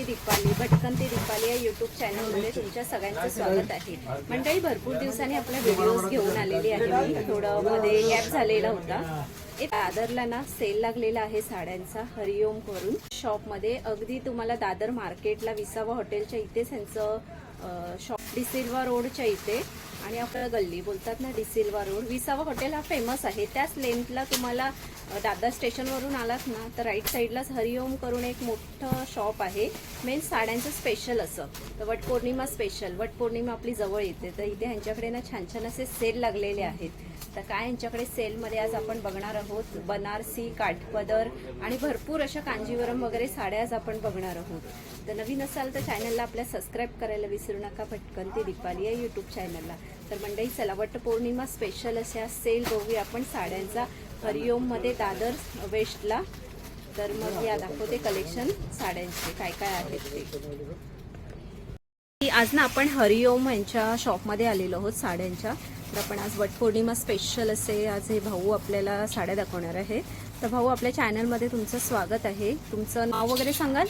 मी दीपाली भटकंती दीपाली या युट्यूब चॅनलमध्ये तुमच्या सगळ्यांचं स्वागत आहे. मंडळी भरपूर दिवसांनी आपल्या व्हिडिओज घेऊन आलेली आहे. मी थोडं मध्ये गॅप झालेला होता. दादरला ना सेल लागलेला आहे साड्यांचा हरिओम करून. शॉपमध्ये अगदी तुम्हाला दादर मार्केटला विसावा हॉटेलच्या इथेच ह्यांचं अं, शॉप डिसिल्वा रोडच्या इथे. आणि आपलं गल्ली बोलतात ना डिसिल्वा रोड. विसावा हॉटेल हा फेमस आहे. त्याच लेंथला तुम्हाला दादा स्टेशनवरून आलात ना तर राईट साईडलाच हरिओम करून एक मोठं शॉप आहे. मेन साड्यांचं स्पेशल असं. तर वटपौर्णिमा स्पेशल वटपौर्णिमा आपली जवळ येते. तर इथे ह्यांच्याकडे ना छान छान असे सेल लागलेले आहेत. तर काय यांच्याकडे सेलमध्ये आज आपण बघणार आहोत? बनारसी काठपदर आणि भरपूर अशा कांजीवरम वगैरे साड्या आज आपण बघणार आहोत. तर नवीन असाल तर चॅनलला आपल्या सबस्क्राईब करायला विसरू नका. भटकंती दीपाली या यूट्यूब चॅनलला तर मंडई चला वटपौर्णिमा स्पेशल अशा सेल बघूया आपण साड्यांचा. हरिओममध्ये दादर वेस्टला तर मग या दाखवते कलेक्शन साड्यांचे. काय काय आहेत ते. आज ना आपण हरिओम यांच्या शॉपमध्ये आलेलो आहोत साड्यांच्या. तर आपण आज वटपौर्णिमा स्पेशल असे आज हे भाऊ आपल्याला साड्या दाखवणार आहे. तर भाऊ आपल्या चॅनलमध्ये तुमचं स्वागत आहे. तुमचं नाव वगैरे सांगाल?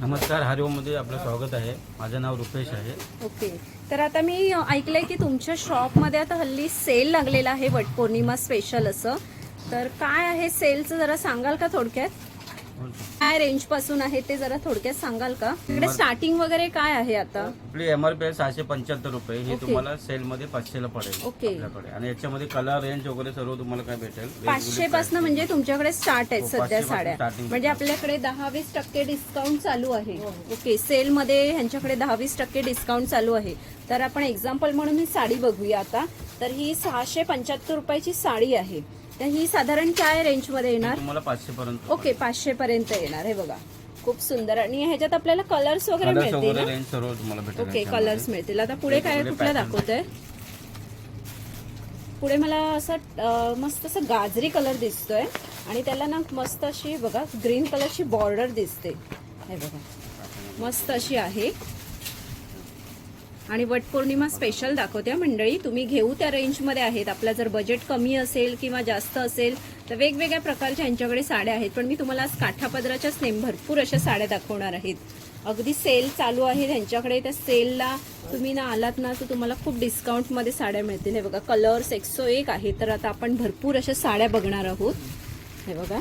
नमस्कार हरिओममध्ये आपलं स्वागत आहे. माझं नाव रुपेश आहे. ओके. तर आता मी ऐकलंय की तुमच्या शॉपमध्ये आता हल्ली सेल लागलेला आहे वटपौर्णिमा स्पेशल असं. तर काय आहे सेलचं जरा सांगाल का थोडक्यात? काय रेंजपासून आहे ते जरा थोडक्यात सांगाल का? इकडे स्टार्टिंग वगैरे काय आहे आता? आपली एम आर पी आहे सहाशे पंच्याहत्तर रुपये. ही. तुम्हाला सेलमध्ये पाचशेला पडेल ओके. आपल्याकडे. आणि याच्यामध्ये कलर रेंज वगैरे सर्व तुम्हाला काय भेटेल? पाचशे पासून म्हणजे तुमच्याकडे स्टार्ट आहेत हो, सध्या 500 पासून साड्या. starting म्हणजे आपल्याकडे दहा वीस टक्के डिस्काउंट चालू आहे. ओके सेल मध्ये ह्यांच्याकडे दहा वीस टक्के डिस्काउंट चालू आहे. तर आपण एक्झाम्पल म्हणून ही साडी बघूया आता. तर ही सहाशे पंच्याहत्तर रुपयाची साडी आहे. तर ही साधारण काय रेंजमध्ये येणार? तुम्हाला पाचशे पर्यंत ओके पाचशे पर्यंत येणार. आहे बघा खूप सुंदर. आणि ह्याच्यात आपल्याला कलर्स वगैरे कलर्स मिळतील वगैरे ना? रेंज सर्व तुम्हाला भेटेल ओके याच्यामध्ये. कलर्स मिळतील. आता पुढे काय कुठला pattern. पुढे मला असं अं, मस्त असं गाजरी कलर दिसतोय. आणि त्याला ना मस्त अशी बघा ग्रीन कलरची बॉर्डर दिसते. हे बघा मस्त अशी आहे. आणि वटपौर्णिमा स्पेशल दाखवते. मंडळी तुम्ही घेऊ त्या रेंजमध्ये आहेत. आपला जर बजेट कमी असेल किंवा जास्त असेल तर वेगवेगळ्या प्रकारच्या यांच्याकडे साड्या आहेत. पण मी तुम्हाला आज काठापदराच्याच नेम भरपूर अशा साड्या दाखवणार आहेत. अगदी सेल चालू आहे त्यांच्याकडे. त्या सेलला तुम्ही ना आलात ना तर तुम्हाला खूप डिस्काउंटमध्ये साड्या मिळतील. हे बघा कलर्स एकसो एक आहे. तर आता आपण भरपूर अशा साड्या बघणार आहोत. हे बघा.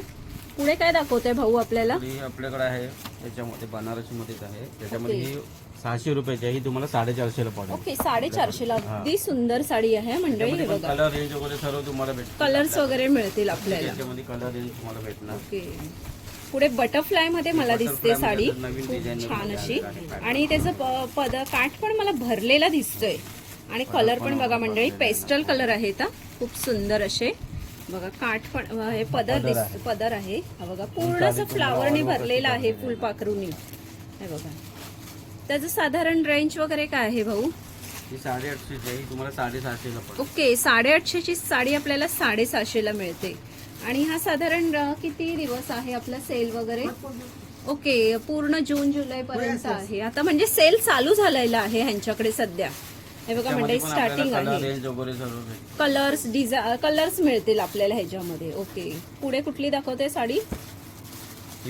पुढे काय दाखवतंय भाऊ आपल्याला? आपल्याकडे आहे. त्याच्यामध्ये बनारसी मध्येच आहे त्याच्यामध्ये. ही सहाशे रुपयाची आहे. ही तुम्हाला साडेचारशेला पडेल. ओके साडेचारशेला. अगदी सुंदर साडी आहे मंडळी हे बघा. कलर रेंज वगैरे सर्व तुम्हाला भेटेल कलर्स वगैरे मिळतील आपल्याला. त्याच्यामध्ये कलर रेंज तुम्हाला भेटणार. ओके. पुढे बटरफ्लायमध्ये मला दिसते साडी. मध्ये नवीन खूप design छान वगैरे अशी. आहे. आणि त्याचं प- पद काठ पण मला भरलेला दिसतोय. आणि कलर पण बघा मंडळी पेस्टल कलर आहेत हा. खूप सुंदर असे. बघा काठ पण हे पदर पदर दिस आहे. पदर आहे. हा बघा पूर्ण असं फ्लावरने भरलेला आहे फुलपाखरूनी हे बघा. त्याचं साधारण रेंज वगैरे काय आहे भाऊ? ही साडेआठशेची आहे. ही तुम्हाला साडेसहाशेला पडेल ओके साडेआठशेची साडी आपल्याला साडेसहाशेला मिळते. आणि हा साधारण अ, किती दिवस आहे आपला सेल वगैरे? ओके पूर्ण जून जुलै पर्यंत आहे. आता म्हणजे सेल चालू झालेला आहे ह्यांच्याकडे सध्या. हे बघा म्हणजे स्टार्टिंग आहे. कलर्स डिझाय कलर्स मिळतील आपल्याला ह्याच्यामध्ये. ओके पुढे कुठली दाखवते साडी?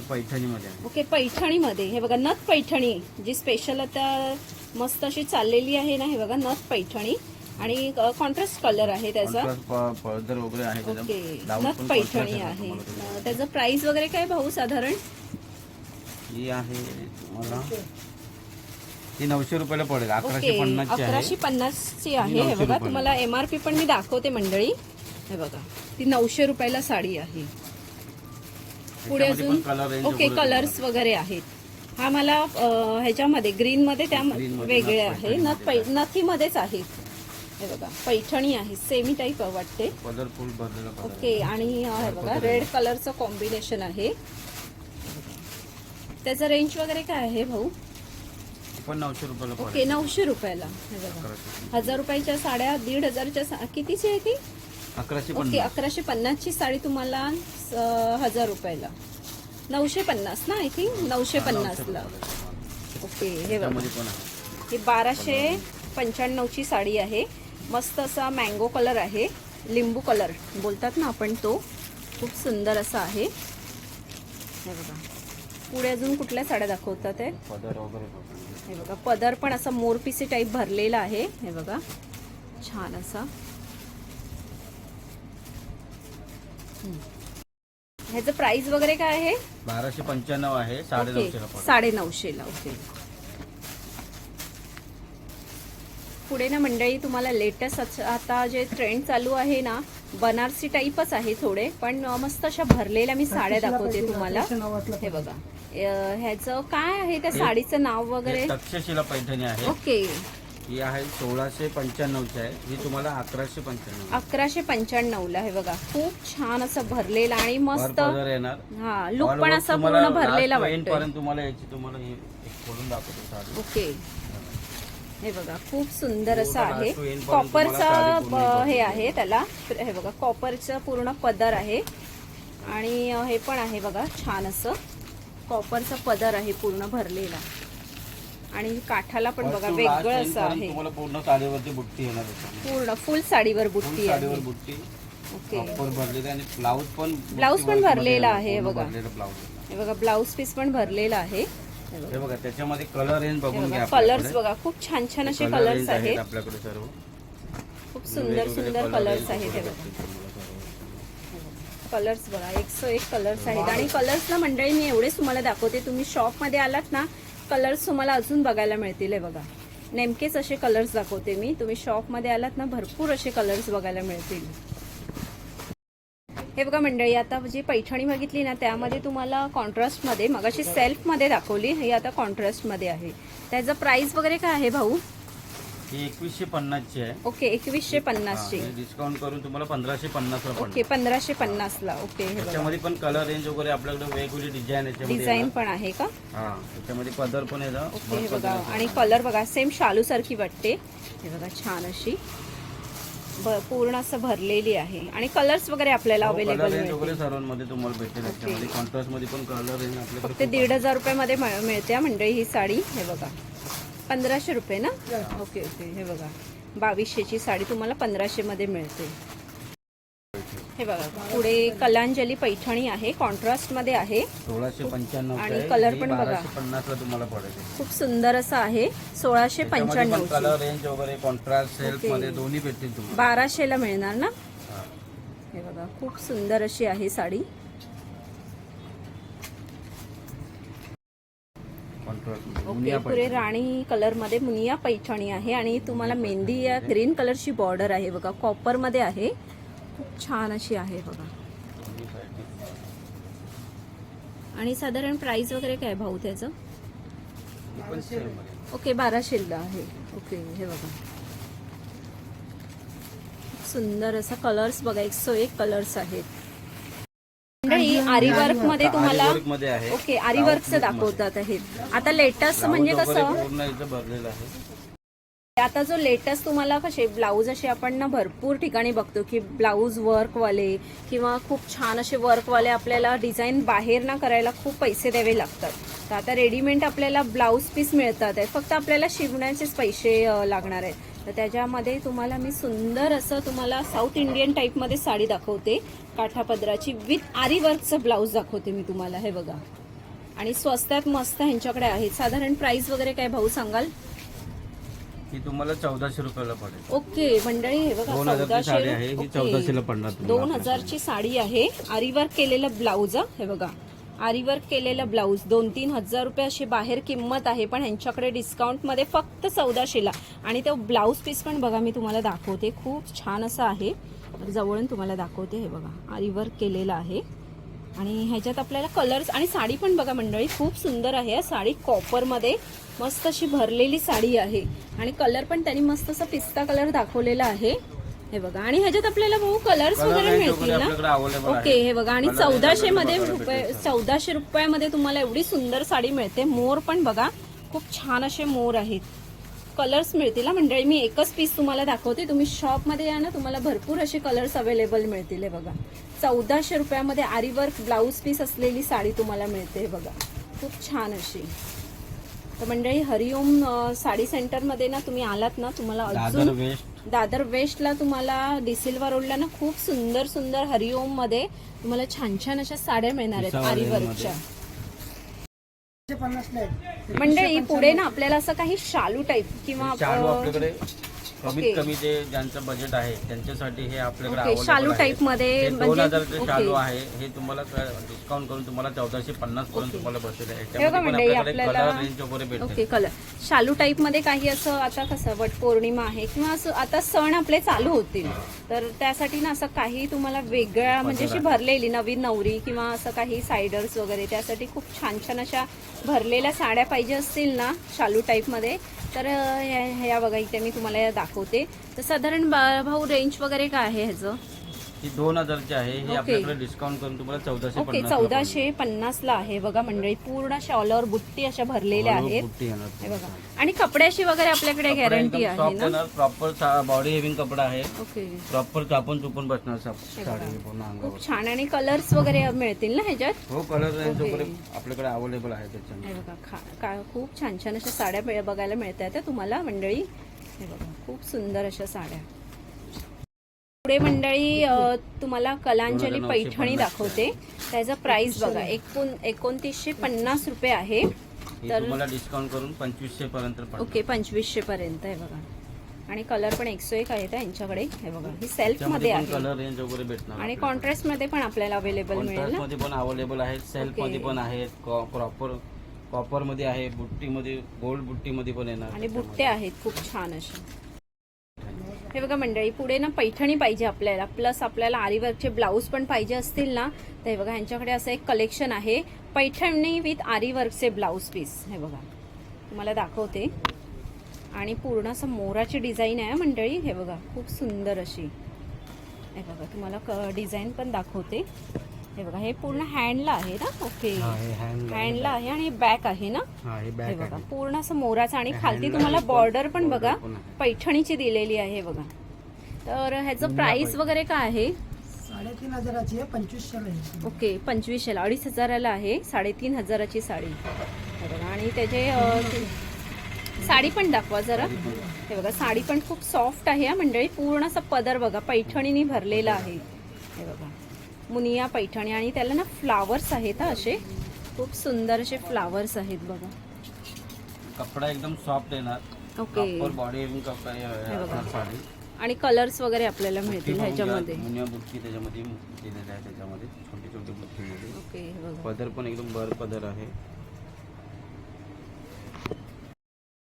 पैठणीमध्ये ओके पैठणीमध्ये. हे बघा नथ पैठणी. जी स्पेशल आता मस्त अशी चाललेली आहे ना हे बघा नथ पैठणी. आणि कॉन्ट्रास्ट कलर आहे त्याचा. ओके नथ पैठणी आहे त्याचा. प्राइस वगैरे काय भाऊ साधारण? आहे ही नऊशे रुपयाला पडेल अकराशे ओके पन्नासची अकराशे आहे पन्नासची आहे. ही 900 बघा. तुम्हाला एम आर पी पण मी दाखवते मंडळी. हे बघा ती नऊशे रुपयाला साडी आहे. पुढे अजून? ओके कलर्स वगैरे आहेत. हा मला ह्याच्यामध्ये ग्रीन मध्ये त्या वेगळे आहे. नथ नथीमध्येच आहे. हे बघा पैठणी आहे सेमी टाईप वाटते. ओके आणि हे बघा रेड कलरचं कॉम्बिनेशन आहे. त्याचं रेंज वगैरे काय आहे भाऊ? पण नऊशे रुपयाला ओके पडेल. नऊशे रुपयाला. हे बघा. अकराशे हजार रुपयाच्या साड्या दीड हजारच्या सा- कितीची आहे ती? अकराशे ओके पन्नास. अकराशे पन्नासची साडी तुम्हाला स- हजार रुपयाला. नऊशे पन्नास ना आय थिंक? नऊशे पन्नासला. ओके हे बघा. त्यामध्ये पण आहे. ही बाराशे पंच्याण्णवची साडी आहे. मस्त असा मँगो कलर आहे. लिंबू कलर बोलतात ना आपण तो. खूप सुंदर असा आहे. हे बघा. पुढे अजून कुठल्या साड्या दाखवतात ते पदर वगैरे बघा. हे बघा पदर पण असा मोरपिसी टाईप भरलेला आहे. हे बघा छान असा. ह्याचं प्राइस वगैरे काय आहे? बाराशे पंच्याण्णव आहे साडे पडेल. साडे नऊशेला ओके. पुढे ना मंडळी तुम्हाला लेटेस्ट आता जे ट्रेंड चालू आहे ना बनारसी टाईपच आहे थोडे पण मस्त अशा भरलेल्या मी साड्या दाखवते तुम्हाला. हे बघा. ह्याचं काय आहे त्या साडीचं नाव वगैरे? तक्षशिला पैठणी आहे. ओके. ही आहे सोळाशे पंच्याण्णवची आहे. ही तुम्हाला अकराशे पंच्याण्णव. अकराशे पंच्याण्णव ला हे बघा. खूप छान असं भरलेला आणि मस्त येणार. हा लुक पण असा पूर्ण भरलेला पर्यंत तुम्हाला याची तुम्हाला हे एक खोलून दाखवतो साडी. ओके. हे बघा खूप सुंदर असं पूर्ण आहे. कॉपरचा हे आहे त्याला. हे बघा कॉपरचं पूर्ण पदर आहे. आणि हे पण आहे बघा छान असं. कॉपरचा पदर आहे पूर्ण भरलेला. आणि काठाला पण बघा वेगळं असं आहे. पूर्ण साडीवरती बुट्टी येणार पूर्ण फुल साडीवर बुट्टी साडीवर आहे. बुट्टी. ओके. आणि ब्लाऊज पण Blouse पण भरलेला आहे, बघा. ब्लाऊज हे बघा ब्लाऊज पीस पण भरलेला आहे. हे बघा. त्याच्यामध्ये कलर रेंज बघून घ्या कलर्स. बघा खूप छान छान असे कलर्स आहेत आपल्याकडे सर्व. खूप सुंदर सुंदर कलर्स आहेत हे बघा. कलर्स बघा एक सो एक कलर्स आहेत. आणि कलर्सला मंडळी मी एवढेच तुम्हाला दाखवते. तुम्ही शॉपमध्ये आलात ना कलर्स तुम्हाला अजून बघायला मिळतील हे बघा. नेमकेच असे कलर्स दाखवते मी. तुम्ही शॉपमध्ये आलात ना भरपूर असे कलर्स बघायला मिळतील. हे बघा मंडळी आता जी पैठणी बघितली ना त्यामध्ये तुम्हाला कॉन्ट्रास्टमध्ये मगाशी सेल्फमध्ये दाखवली ही आता कॉन्ट्रास्टमध्ये आहे. त्याचं प्राइस वगैरे काय आहे भाऊ? एकवीसशे पन्नासची आहे. ओके एकवीसशे पन्नासची. डिस्काउंट करून तुम्हाला पंधराशे पन्नासला ओके पंधराशे पन्नासला. ओके हे बघा. त्याच्यामध्ये पण कलर रेंज वगैरे आपल्याकडे वेगवेगळी डिझाईन याच्यामध्ये डिझाईन. पण आहे का? त्याच्यामध्ये पदर पण येतं ओके बघा. आणि कलर बघा सेम शालू सारखी वाटते. हे बघा छान अशी. भ- पूर्ण असं भरलेली आहे. आणि कलर्स वगैरे आपल्याला अवेलेबल रेंज मिळतील. वगैरे सर्वांमध्ये तुम्हाला भेटेल याच्यामध्ये. कॉन्ट्रास्टमध्ये पण कलर रेंज फक्त दीड हजार रुपयामध्ये मिळ- मिळते हा मंडळी ही साडी. हे बघा. पंधराशे रुपये ना? Okay okay. हे बघा. बावीसशेची साडी तुम्हाला पंधराशे मध्ये मिळते. हे बघा पुढे कलांजली पैठणी आहे कॉन्ट्रास्टमध्ये आहे. सोळाशे पंच्याण्णव आणि color पण बघा. बाराशे पन्नासला तुम्हाला पडेल. खूप सुंदर असं आहे सोळाशे पंच्याण्णव कलर रेंज वगैरे कॉन्ट्रास्ट सेल्फ. मध्ये दोन्ही भेटतील तुम्हाला. बाराशेला मिळणार ना? हा. बघा खूप सुंदर अशी आहे साडी. ओके पैठणी. राणी कलरमध्ये मुनिया पैठणी आहे आणि तुम्हाला मेहंदी या ग्रीन कलरची बॉर्डर आहे बघा कॉपरमध्ये आहे. खूप छान अशी आहे बघा. आणि साधारण प्राइस वगैरे काय भाऊ त्याचं. ओके बाराशेला आहे. ओके हे बघा. सुंदर असा कलर्स बघा एक सो एक कलर्स आहेत. मंडळी आरी वर्कमध्ये तुम्हाला ओके आरी वर्कचं दाखवतात आहेत. आता लेटेस्ट म्हणजे कसं पूर्ण इथं भरलेलं आहे आता जो लेटेस्ट तुम्हाला कसे ब्लाऊज असे आपण ना भरपूर ठिकाणी बघतो की ब्लाऊज वर्कवाले किंवा खूप छान असे वर्कवाले आपल्याला डिझाईन बाहेर ना करायला खूप पैसे द्यावे लागतात. तर आता रेडीमेड आपल्याला ब्लाऊज पीस मिळतात आहे. फक्त आपल्याला शिवण्याचेच पैसे लागणार आहेत. तर त्याच्यामध्ये तुम्हाला मी सुंदर असं तुम्हाला साऊथ इंडियन टाईपमध्ये साडी दाखवते. काठापदराची विथ आरी वर्कचं ब्लाऊज दाखवते मी तुम्हाला. हे बघा. आणि स्वस्तात मस्त ह्यांच्याकडे आहे. साधारण प्राईस वगैरे काय भाऊ सांगाल? ही तुम्हाला चौदाशे रुपयाला पडेल. ओके मंडळी हे बघा दोन हजारची साडी आहे ही. चौदाशेला पडणार तुम्हाला दोन. हजारची साडी आहे आरीवर्क केलेलं ब्लाऊज हे बघा. आरीवर्क केलेलं ब्लाऊज दोन तीन हजार रुपये अशी बाहेर किंमत आहे पण ह्यांच्याकडे डिस्काउंटमध्ये फक्त चौदाशेला. आणि तो ब्लाऊज पीस पण बघा मी तुम्हाला दाखवते खूप छान असं आहे. जवळून तुम्हाला दाखवते हे बघा आरीवर्क केलेलं आहे. आणि ह्याच्यात आपल्याला कलर्स आणि साडी पण बघा मंडळी खूप सुंदर आहे साडी कॉपरमध्ये मस्त अशी भरलेली साडी आहे. आणि कलर पण त्यांनी मस्त असं पिस्ता कलर दाखवलेला आहे. हे बघा. आणि ह्याच्यात आपल्याला भाऊ कलर्स वगैरे मिळतील ना? ओके. हे बघा. आणि चौदाशे मध्ये रुपये. चौदाशे रुपयामध्ये तुम्हाला एवढी सुंदर साडी मिळते. मोर पण बघा. खूप छान असे मोर आहेत. कलर्स मिळतील. हा मंडळी मी एकच पीस तुम्हाला दाखवते. तुम्ही शॉपमध्ये या ना तुम्हाला भरपूर असे कलर्स अवेलेबल मिळतील. हे बघा. चौदाशे रुपयामध्ये आरीवर्क ब्लाऊज पीस असलेली साडी तुम्हाला मिळते. हे बघा. खूप छान अशी. तर मंडळी हरिओम साडी सेंटरमध्ये ना तुम्ही आलात ना तुम्हाला दादर अजून वेस्ट. दादर वेस्टला तुम्हाला डिसिल्वा रोडला ना खूप सुंदर सुंदर हरिओममध्ये तुम्हाला छान छान अशा साड्या मिळणार आहेत आहे मंडळी पुढे ना आपल्याला असं काही शालू टाईप किंवा कमीत कमी जे ज्यांचं बजेट आहे त्यांच्यासाठी हे आपल्याकडे शालू. टाईपमध्ये दोन म्हणजे- हजारचे ओके. शालू आहे हे तुम्हाला डिस्काउंट करून तुम्हाला चौदाशे पन्नास पर्यंत. तुम्हाला बसेल. कलर रेंज वगैरे भेटेल. ओके कलर शालू टाईपमध्ये काही असं आता कसं वट पौर्णिमा आहे किंवा असं आता सण आपले चालू होतील. तर त्यासाठी ना असं काही तुम्हाला वेगळ्या म्हणजे अशी पदर भरलेली नवीन नवरी किंवा असं काही सायडर्स वगैरे त्यासाठी खूप छान छान अशा भरलेल्या साड्या पाहिजे असतील ना शालू टाईपमध्ये तर ह्या ह्या बघा इथे मी तुम्हाला दाखवते. तर साधारण बा- भाऊ रेंज वगैरे काय आहे ह्याचं? ही दोन हजारची आहे हे. आपल्याकडे डिस्काउंट करून तुम्हाला चौदाशे ओके पन्नास चौदाशे पन्नासला आहे बघा मंडळी पूर्ण शॉलवर बुट्टी अशा भरलेल्या आहेत. हे बघा. आणि कपड्याची वगैरे आपल्याकडे गॅरंटी आहे ना? प्रॉपर बॉडी हेविंग कपडा आहे. ओके प्रॉपर चापून चुपून बसणार सा- बघा. साडी पूर्ण अंगावर. खूप छान. आणि कलर्स वगैरे मिळतील ना ह्याच्यात? हो कलर रेंज ओके. वगैरे आपल्याकडे अवेलेबल आहे त्याच्यामध्ये. हे बघा खा का खूप छान छान अशा साड्या मिळ- बघायला मिळतात त्या तुम्हाला मंडळी. हे बघा खूप सुंदर अशा साड्या. पुढे मंडळी तुम्हाला कलांजली 2950 पैठणी दाखवते. त्याचा प्राइस बघा एकोण एकोणतीसशे पन्नास रुपये आहे. ही तर- तुम्हाला डिस्काउंट करून पंचवीसशे पर्यंत. ओके पंचवीसशे पर्यंत आहे बघा. आणि कलर पण एकशे एक आहे यांच्याकडे. हे बघा ही सेल्फमध्ये आहे. कलर रेंज वगैरे भेटणार आणि कॉन्ट्रास्टमध्ये पण आपल्याला अवेलेबल मिळेल मध्ये पण अवेलेबल आहेत सेल्फ. मध्ये पण आहेत प्रॉपर कॉपरमध्ये आहे बुट्टी मध्ये गोल्ड बुट्टी मध्ये पण येणार आणि बुट्टे आहेत खूप छान असे हे बघा मंडळी पुढे ना पैठणी पाहिजे आपल्याला. प्लस आपल्याला आरीवर्कचे ब्लाऊज पण पाहिजे असतील ना तर हे बघा यांच्याकडे असं एक कलेक्शन आहे. पैठणी विथ आरीवर्कचे ब्लाऊज पीस हे बघा तुम्हाला दाखवते. आणि पूर्ण असं मोराची डिझाईन आहे मंडळी. हे बघा खूप सुंदर अशी. हे बघा तुम्हाला क डिझाईन पण दाखवते. हे बघा हे पूर्ण हँडला आहे ना? ओके हा, हे. हँडला आहे. आणि बॅक आहे ना? हा बघा पूर्ण असं मोराचं आणि खालती तुम्हाला बॉर्डर पण बघा. पैठणीची दिलेली आहे बघा. तर ह्याचं प्राइस. वगैरे काय आहे? साडेतीन हजाराची आहे पंचवीसशेला ओके पंचवीसशेला. अडीच हजाराला आहे साडेतीन हजाराची साडी. हे बघा आणि त्याचे साडी पण दाखवा जरा. हे बघा साडी पण खूप सॉफ्ट आहे मंडळी. पूर्ण असा पदर बघा पैठणीने भरलेला आहे. मुनिया पैठणी आणि त्याला ना फ्लावर्स आहेत हा असे. खूप सुंदर असे फ्लावर्स आहेत बघा. कपडा एकदम सॉफ्ट येणार ओके. Proper body sari. आणि कलर्स वगैरे आपल्याला मिळतील. ह्याच्यामध्ये. मुनिया बुट्टी त्याच्यामध्ये दिलेल्या आहे त्याच्यामध्ये. छोटी छोटी हे बघा. पदर पण एकदम बर पदर आहे.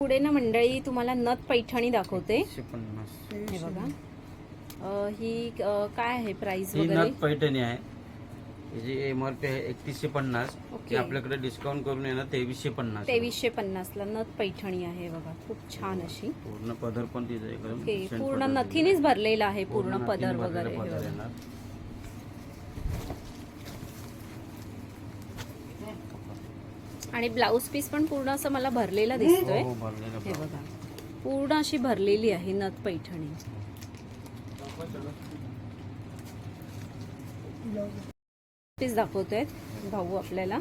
पुढे ना मंडळी तुम्हाला नथ पैठणी दाखवते. हे बघा. ही काय आहे प्राइस ही वगैरे? नथ पैठणी आहे. याची एम आर पी आहे एकतीसशे पन्नास. ओके. आपल्याकडे डिस्काउंट करून येणार तेवीसशे पन्नास. तेवीसशे पन्नासला नथ पैठणी आहे बघा. खूप छान अशी. पूर्ण पदर पण तिथे पूर्ण नथीनेच भरलेला आहे पूर्ण पदर वगैरे. हे. आणि ब्लाऊज पीस पण पूर्ण असं मला भरलेला दिसतोय. हो, भरलेलं हे. बघा. पूर्ण अशी भरलेली आहे नथ पैठणी. पीस दाखवतोय भाऊ आपल्याला.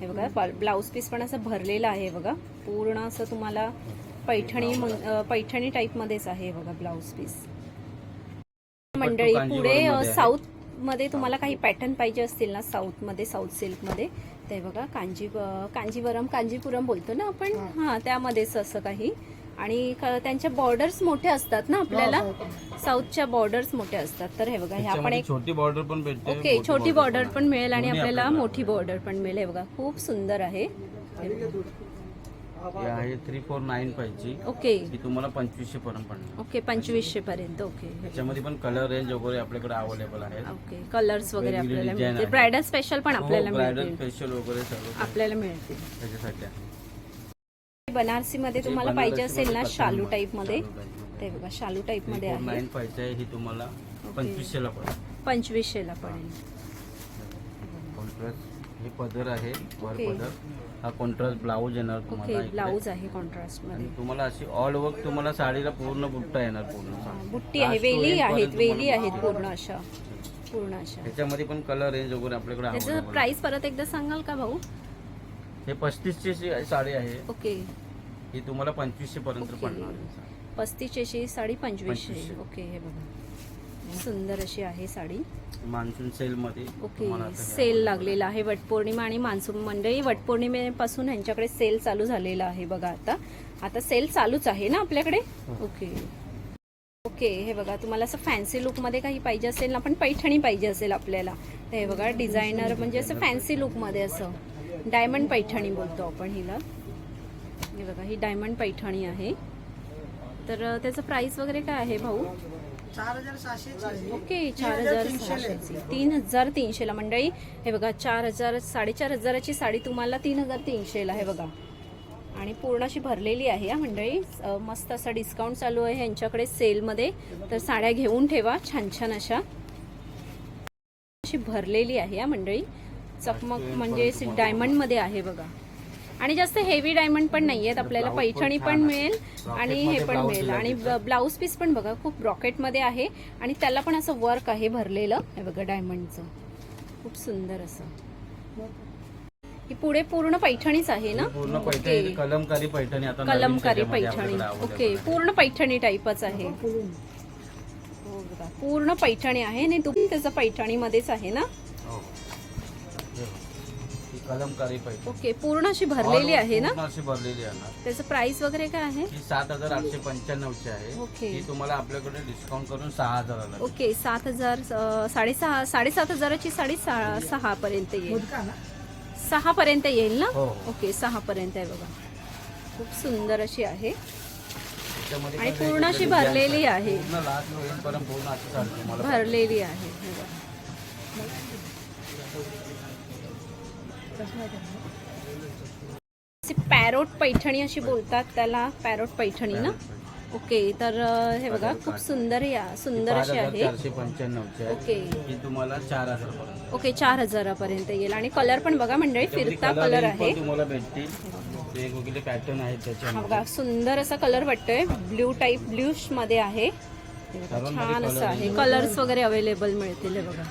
हे बघा ब्लाऊज पीस पण असं भरलेलं आहे बघा. पूर्ण असं तुम्हाला पैठणी पैठणी टाईप मध्येच आहे हे बघा ब्लाऊज पीस मंडळी पुढे. साऊथमध्ये तुम्हाला काही पॅटर्न पाहिजे असतील ना साऊथमध्ये साऊथ सिल्कमध्ये ते बघा कांजी कांजीवरम कांजीपुरम बोलतो ना आपण? हा त्यामध्येच असं काही. आणि त्यांच्या बॉर्डर्स मोठे असतात ना आपल्याला? साऊथच्या बॉर्डर्स मोठे असतात. तर हे बघा हे आपण एक छोटी बॉर्डर पण भेटते ओके छोटी बॉर्डर पण मिळेल आणि आपल्याला मोठी बॉर्डर पण मिळेल. हे बघा खूप सुंदर आहे. हे. हे थ्री फोर नाईन पाहिजे ओके तुम्हाला पंचवीसशे पर्यंत पडणार. ओके पंचवीसशे पर्यंत. ओके त्याच्यामध्ये पण कलर रेंज वगैरे आपल्याकडे अवेलेबल आहे ओके कलर्स वगैरे वेगवेगळी आपल्याला. ब्रायडल स्पेशल पण आपल्याला ब्रायडल मिळतील. फेशियल वगैरे सर्व आपल्याला मिळतील. त्याच्यासाठी आहे. बनारसी मध्ये हे तुम्हाला पाहिजे असेल ना शालू कथान टाईपमध्ये शालू type. मध्ये. ते बघा शालू टाईपमध्ये आहे. पाहिजे आहे ही तुम्हाला पंचवीसशेला पडेल. पंचवीसशेला पडेल. कॉन्ट्रास्ट हे पदर आहे वर ओके. पदर. हा कॉन्ट्रास्ट ब्लाऊज येणार तुम्हाला ओके इकडे. ब्लाऊज आहे कॉन्ट्रास्टमध्ये तुम्हाला अशी ऑल वर्क तुम्हाला साडीला पूर्ण बुट्टा येणार पूर्ण. बुट्टी आहे वेली आहेत वेली आहेत पूर्ण अशा. पूर्ण अशा. त्याच्यामध्ये पण कलर रेंज वगैरे आपल्याकडे त्याचं available आहे. प्राइस परत एकदा सांगाल का भाऊ? हे पस्तीसची साडी आहे. ओके. ही तुम्हाला पंचवीसशे पर्यंत ओके. पडणार आहे. पस्तीसशे साडी पंचवीसशे. ओके हे बघा. सुंदर अशी आहे साडी. मान्सून सेलमध्ये ओके तुम्हाला आता हे सेल लागलेला आहे वटपौर्णिमा आणि मान्सून मंडळी वटपौर्णिमेपासून ह्यांच्याकडे सेल चालू झालेला आहे बघा आता. आता सेल चालूच आहे ना आपल्याकडे? हो. ओके. ओके हे बघा तुम्हाला असं फॅन्सी लुकमध्ये काही पाहिजे असेल ना पण पैठणी पाहिजे असेल आपल्याला. तर हे बघा डिझायनर म्हणजे असं फॅन्सी लुकमध्ये असं. डायमंड पैठणी बोलतो आपण हिला. हे बघा ही डायमंड पैठणी आहे. तर त्याचं प्राइस वगैरे काय आहे भाऊ? चार हजार सहाशे ओके चार हजार. सहाशेची. तीन हजार तीनशेला. मंडळी हे बघा चार हजार साडेचार हजाराची साडी तुम्हाला तीन हजार तीनशेला आहे बघा. आणि पूर्ण अशी भरलेली आहे हा मंडळी. मस्त असा डिस्काउंट चालू आहे यांच्याकडे सेलमध्ये तर साड्या घेऊन ठेवा छान छान अशा. अशी भरलेली आहे हा मंडळी. चकमक म्हणजे डायमंडमध्ये आहे बघा. आणि जास्त हेवी डायमंड पण नाही आहेत आपल्याला ब्लाऊज पण पैठणी पण. मिळेल आणि हे पण मिळेल. आणि ब्लाऊज पीस पण बघा खूप रॉकेटमध्ये आहे. आणि त्याला पण असं वर्क आहे भरलेलं. हे बघा डायमंडचं खूप सुंदर असं. ही पुढे पूर्ण पैठणीच आहे ना? पूर्ण ओके. पैठणी कलमकारी पैठणी कलमकारी पैठणी. ओके. पूर्ण पैठणी टाईपच आहे. हो पूर्ण पैठणी आहे आणि तुम्ही त्याचं पैठणीमध्येच आहे ना? कलमकारी पैठणी. ओके पूर्ण अशी भरलेली आहे ना? पूर्ण अशी भरलेली आहे ना. त्याचं प्राइस वगैरे काय आहे? ही सात हजार आठशे पंच्याण्णवची आहे. ओके. ही तुम्हाला आपल्याकडे डिस्काउंट करून सहा हजाराला ओके सात हजार अं, साडेसहा साडेसात हजाराची साडी सा- सहा पर्यंत येईल. मुदका ना? सहा पर्यंत येईल ना? हो, हो. ओके सहा पर्यंत आहे बघा. खूप सुंदर अशी आहे. त्याच्यामध्ये आणि पूर्ण अशी भरलेली आहे. पूर्ण लास्ट होईपर्यंत पूर्ण अशी चालते तुम्हाला भरलेली आहे. हे बघा. पॅरोट पैठणी अशी बोलतात त्याला पॅरोट पैठणी ना? ओके तर हे बघा खूप सुंदर या सुंदर अशी आहे. ओके. तुम्हाला चार हजार ओके चार हजारापर्यंत येईल. आणि कलर पण बघा मंडळी फिरता कलर आहे. तुम्हाला भेटतील. वेगवेगळे पॅटर्न आहेत बघा सुंदर असा कलर वाटतोय. ब्ल्यू टाईप ब्ल्यूशमध्ये आहे. छान असं आहे. कलर्स वगैरे अवेलेबल मिळतील हे बघा.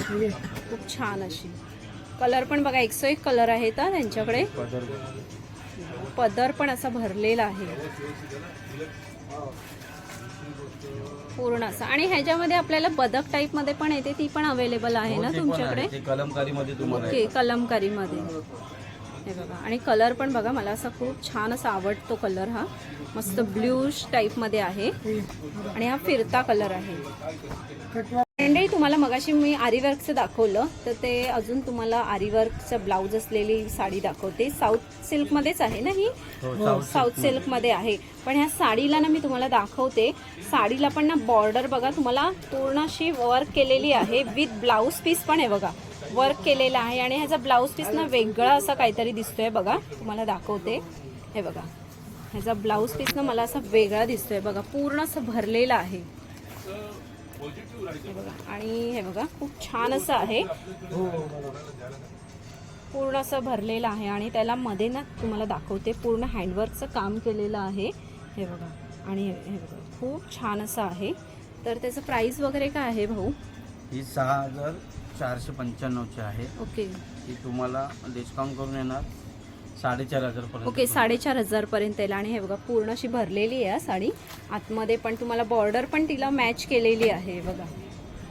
खूप छान अशी. कलर पण बघा एकशे एक कलर आहे तर त्यांच्याकडे पदर पण असा भरलेला आहे. पूर्ण असं. आणि ह्याच्यामध्ये आपल्याला बदक टाईपमध्ये पण येते ती पण अवेलेबल आहे ना तुमच्याकडे? ते कलमकारी मध्ये तुम्हाला ओके कलमकारी मध्ये हे बघा. आणि कलर पण बघा मला असा खूप छान असा आवडतो कलर हा. मस्त ब्ल्यूश टाईपमध्ये आहे. हे आणि हा फिरता कलर आहे. तुम्हाला मगाशी मी आरीवर्कचं दाखवलं तर ते अजून तुम्हाला आरीवर्कचं ब्लाऊज असलेली साडी दाखवते. साऊथ सिल्कमध्येच आहे ना ही? हो, हो, साऊथ सिल्कमध्ये आहे. पण ह्या साडीला ना मी तुम्हाला दाखवते. साडीला पण ना बॉर्डर बघा तुम्हाला पूर्ण अशी वर्क केलेली आहे. विथ ब्लाऊज पीस पण आहे बघा. वर्क केलेला आहे आणि ह्याचा ब्लाऊज पीस ना वेगळा असा काहीतरी दिसतोय बघा. तुम्हाला दाखवते. हे बघा. ह्याचा ब्लाऊज पीस ना मला असा वेगळा दिसतोय बघा. पूर्ण असं भरलेला आहे. हे बघा आणि हे बघा खूप छान असं आहे. पूर्ण असं भरलेलं आहे आणि त्याला मध्ये ना तुम्हाला दाखवते पूर्ण हँडवर्कचं काम केलेलं आहे. हे बघा आणि हे बघा खूप छान असं आहे. तर त्याचं प्राइस वगैरे काय आहे भाऊ? ही सहा हजार चारशे पंच्याण्णवची आहे. ओके. ही तुम्हाला डिस्काउंट करून येणार. साडेचार हजार पर्यंत ओके साडेचार हजारपर्यंत येईल. आणि हे बघा पूर्ण अशी भरलेली आहे हा साडी. आतमध्ये पण तुम्हाला बॉर्डर पण तिला मॅच केलेली आहे बघा.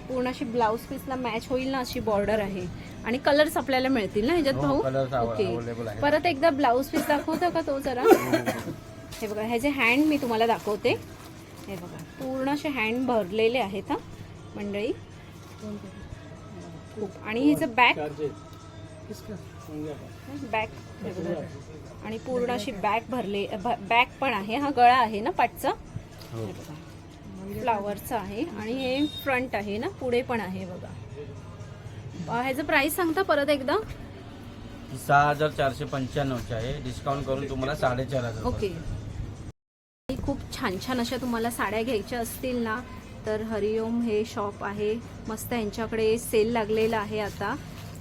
पूर्ण अशी ब्लाऊज पीसला मॅच होईल ना अशी बॉर्डर आहे. आणि कलर्स आपल्याला मिळतील ना ह्याच्यात हो, भाऊ? ओके. परत एकदा ब्लाऊज पीस दाखवतो का तो जरा? हे. बघा ह्याचे हँड मी तुम्हाला दाखवते हे बघा. पूर्ण असे हँड भरलेले आहेत हा मंडळी. खूप. आणि ह्याचं बॅक बॅक. आणि पूर्ण अशी बॅक भरले बॅक पण आहे. हा गळा आहे ना पाटचा हो. हे फ्लावरचा आहे. आणि हे फ्रंट आहे ना? पुढे पण आहे बघा. ह्याचं प्राइस सांगता परत एकदा? सहा हजार चारशे पंच्याण्णवची आहे. डिस्काउंट करून तुम्हाला साडेचार हजार ओके. खूप छान छान अशा तुम्हाला साड्या घ्यायच्या असतील ना? तर हरिओम हे शॉप आहे. मस्त यांच्याकडे सेल लागलेला आहे आता.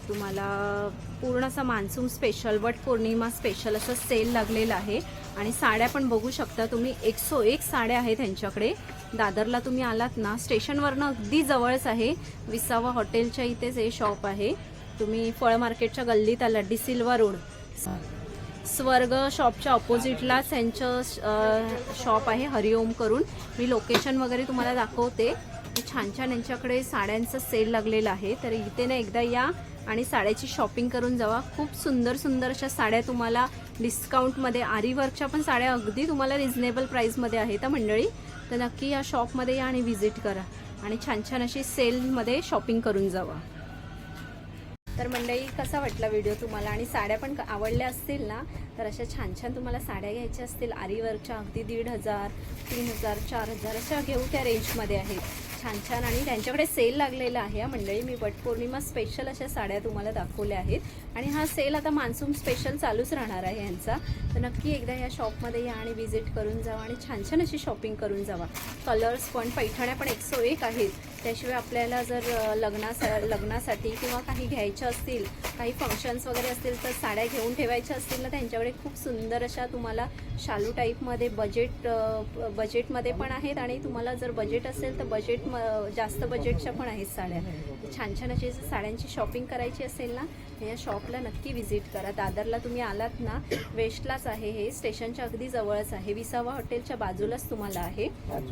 तुम्हाला पूर्ण असा monsoon special Vat Purnima special असं सेल लागलेलं आहे. आणि साड्या पण बघू शकता तुम्ही. एकसो एक साड्या आहेत त्यांच्याकडे. दादरला तुम्ही आलात ना स्टेशनवरनं अगदी जवळच आहे. विसावा हॉटेलच्या इथेच हे शॉप आहे. तुम्ही फळ मार्केटच्या गल्लीत आलात डी रोड स्वर्ग शॉपच्या ऑपोजिटलाच यांचं शॉप आहे हरिओम करून. मी लोकेशन वगैरे तुम्हाला दाखवते. छान छान यांच्याकडे साड्यांचा सेल लागलेला आहे. तर इथे ना एकदा या आणि साड्याची शॉपिंग करून जावा. खूप सुंदर सुंदर अशा साड्या तुम्हाला डिस्काउंटमध्ये आरी वर्कच्या पण साड्या अगदी तुम्हाला रिझनेबल प्राईसमध्ये आहेत त्या मंडळी. तर नक्की या शॉपमध्ये या आणि व्हिजिट करा. आणि छान छान अशी सेलमध्ये शॉपिंग करून जावा. तर मंडळी कसा वाटला व्हिडिओ तुम्हाला? आणि साड्या पण आवडल्या असतील ना? तर अशा छान छान तुम्हाला साड्या घ्यायच्या असतील. आरीवर्कच्या अगदी दीड हजार तीन हजार चार हजार अशा घेऊ त्या रेंजमध्ये आहेत. छान छान आणि त्यांच्याकडे सेल लागलेला आहे. या मंडळी मी वटपौर्णिमा स्पेशल अशा साड्या तुम्हाला दाखवल्या आहेत. आणि हा सेल आता मान्सून स्पेशल चालूच राहणार आहे यांचा. तर नक्की एकदा या शॉपमध्ये या आणि व्हिजिट करून जावा आणि छान छान अशी शॉपिंग करून जावा. कलर्स पण पैठण्या पण एक सो एक आहेत. त्याशिवाय आपल्याला जर लग्नासा लग्नासाठी किंवा काही घ्यायच्या असतील काही फंक्शन्स वगैरे असतील तर साड्या घेऊन ठेवायच्या असतील ना त्यांच्याकडे खूप सुंदर अशा तुम्हाला शालू टाईपमध्ये बजेट बजेटमध्ये पण आहेत आणि तुम्हाला जर बजेट असेल तर बजेट म जास्त बजेटच्या पण आहेत साड्या. छान छान अशी साड्यांची शॉपिंग करायची असेल ना या शॉपला नक्की व्हिजिट करा. दादरला तुम्ही आलात ना वेस्टलाच आहे हे स्टेशनच्या अगदी जवळच आहे. विसावा हॉटेलच्या बाजूलाच तुम्हाला आहे.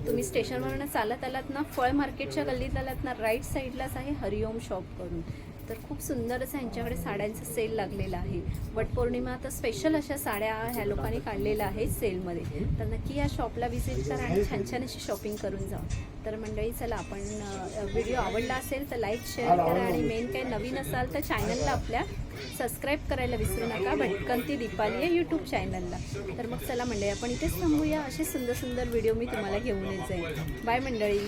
तुम्ही स्टेशनवरनं चालत आलात ना फळ मार्केटच्या गल्ली आलात ना राईट साईडलाच आहे हरिओम शॉप करून तर खूप सुंदर असं यांच्याकडे साड्यांचा सेल लागलेला आहे. वटपौर्णिमा तर स्पेशल अशा साड्या ह्या लोकांनी काढलेल्या आहेत सेलमध्ये. तर नक्की या शॉपला व्हिजिट करा आणि छान छान अशी शॉपिंग करून जा. तर मंडळी चला आपण व्हिडिओ आवडला असेल तर लाईक शेअर करा आणि मेन काही नवीन असाल तर चॅनलला आपल्या सबस्क्राईब करायला विसरू नका. भटकंती दीपाली या यूट्यूब चॅनलला तर मग चला मंडळी आपण इथेच थांबूया. असे सुंदर सुंदर व्हिडिओ मी तुम्हाला घेऊन येत. जाईल बाय मंडळी.